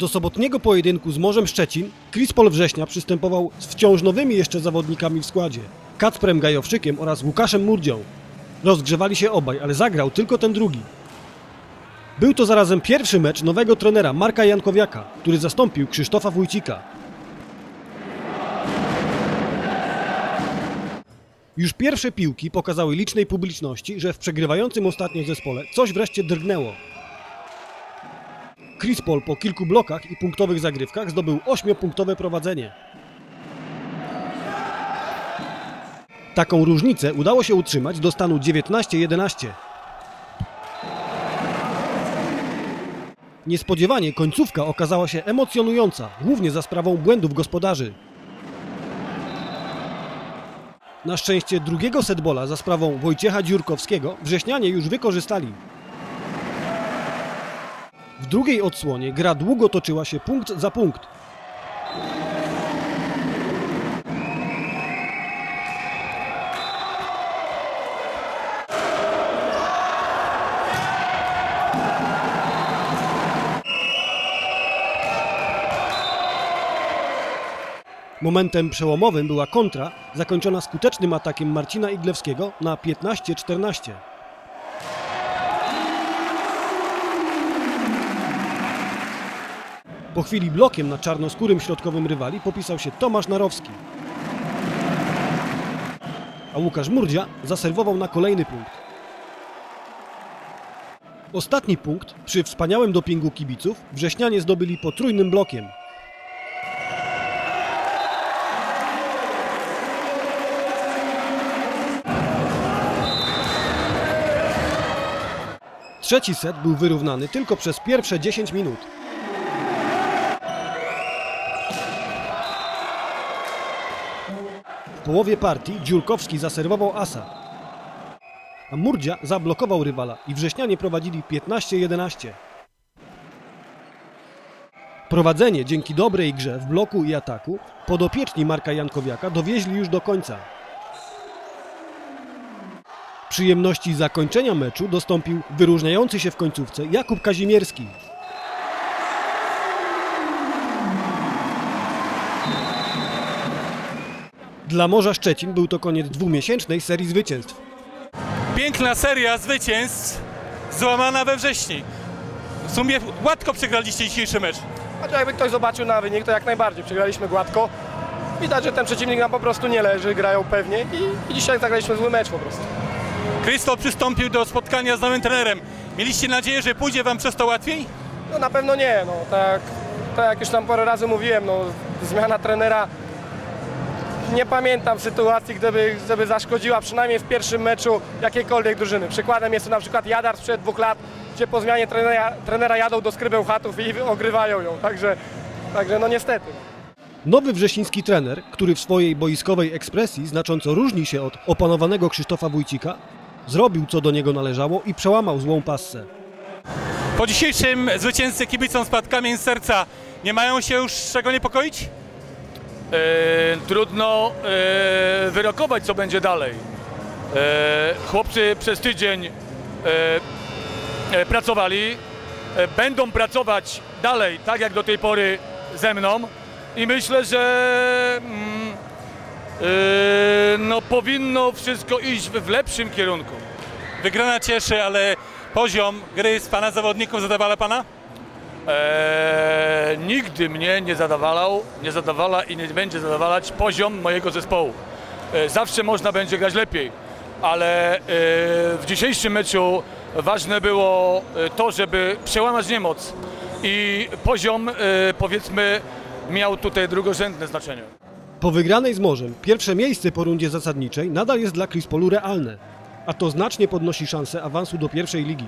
Do sobotniego pojedynku z Morzem Szczecin Krispol Września przystępował z wciąż nowymi jeszcze zawodnikami w składzie. Kacprem Gajowszykiem oraz Łukaszem Murdzią. Rozgrzewali się obaj, ale zagrał tylko ten drugi. Był to zarazem pierwszy mecz nowego trenera Marka Jankowiaka, który zastąpił Krzysztofa Wójcika. Już pierwsze piłki pokazały licznej publiczności, że w przegrywającym ostatnio zespole coś wreszcie drgnęło. Chris Paul po kilku blokach i punktowych zagrywkach zdobył 8-punktowe prowadzenie. Taką różnicę udało się utrzymać do stanu 19-11. Niespodziewanie końcówka okazała się emocjonująca, głównie za sprawą błędów gospodarzy. Na szczęście drugiego setbola za sprawą Wojciecha Dziurkowskiego wrześnianie już wykorzystali. W drugiej odsłonie gra długo toczyła się punkt za punkt. Momentem przełomowym była kontra, zakończona skutecznym atakiem Marcina Iglewskiego na 15-14. Po chwili blokiem na czarnoskórym środkowym rywali popisał się Tomasz Narowski. A Łukasz Murdzia zaserwował na kolejny punkt. Ostatni punkt przy wspaniałym dopingu kibiców wrześnianie zdobyli potrójnym blokiem. Trzeci set był wyrównany tylko przez pierwsze 10 minut. Połowie partii Dziurkowski zaserwował asa, a Murdzia zablokował rywala i wrześnianie prowadzili 15-11. Prowadzenie dzięki dobrej grze w bloku i ataku podopieczni Marka Jankowiaka dowieźli już do końca. Przyjemności zakończenia meczu dostąpił wyróżniający się w końcówce Jakub Kazimierski. Dla Morza Szczecin był to koniec dwumiesięcznej serii zwycięstw. Piękna seria zwycięstw złamana we wrześni. W sumie gładko przegraliście dzisiejszy mecz. Chociaż jakby ktoś zobaczył na wynik, to jak najbardziej. Przegraliśmy gładko. Widać, że ten przeciwnik nam po prostu nie leży, grają pewnie i, i dzisiaj zagraliśmy zły mecz po prostu. Krzysztof przystąpił do spotkania z nowym trenerem. Mieliście nadzieję, że pójdzie wam przez to łatwiej? No na pewno nie, no tak, tak jak już tam parę razy mówiłem, no zmiana trenera nie pamiętam sytuacji, gdyby, gdyby zaszkodziła przynajmniej w pierwszym meczu jakiejkolwiek drużyny. Przykładem jest to na przykład Jadar sprzed dwóch lat, gdzie po zmianie trenera, trenera jadą do skrybeł chatów i ogrywają ją, także, także no niestety. Nowy wrzesiński trener, który w swojej boiskowej ekspresji znacząco różni się od opanowanego Krzysztofa Wójcika, zrobił co do niego należało i przełamał złą passę. Po dzisiejszym zwycięzcy kibicom spadł kamień z serca. Nie mają się już czego niepokoić? E, trudno e, wyrokować, co będzie dalej. E, chłopcy przez tydzień pracowali, będą pracować dalej, tak jak do tej pory ze mną i myślę, że mm, no, powinno wszystko iść w lepszym kierunku. Wygrana cieszy, ale poziom gry z pana zawodników zadawala pana? Eee, nigdy mnie nie zadawalał, nie zadawala i nie będzie zadawalać poziom mojego zespołu. Eee, zawsze można będzie grać lepiej, ale eee, w dzisiejszym meczu ważne było e, to, żeby przełamać niemoc i poziom e, powiedzmy miał tutaj drugorzędne znaczenie. Po wygranej z Morzem pierwsze miejsce po rundzie zasadniczej nadal jest dla Krispolu realne, a to znacznie podnosi szanse awansu do pierwszej ligi.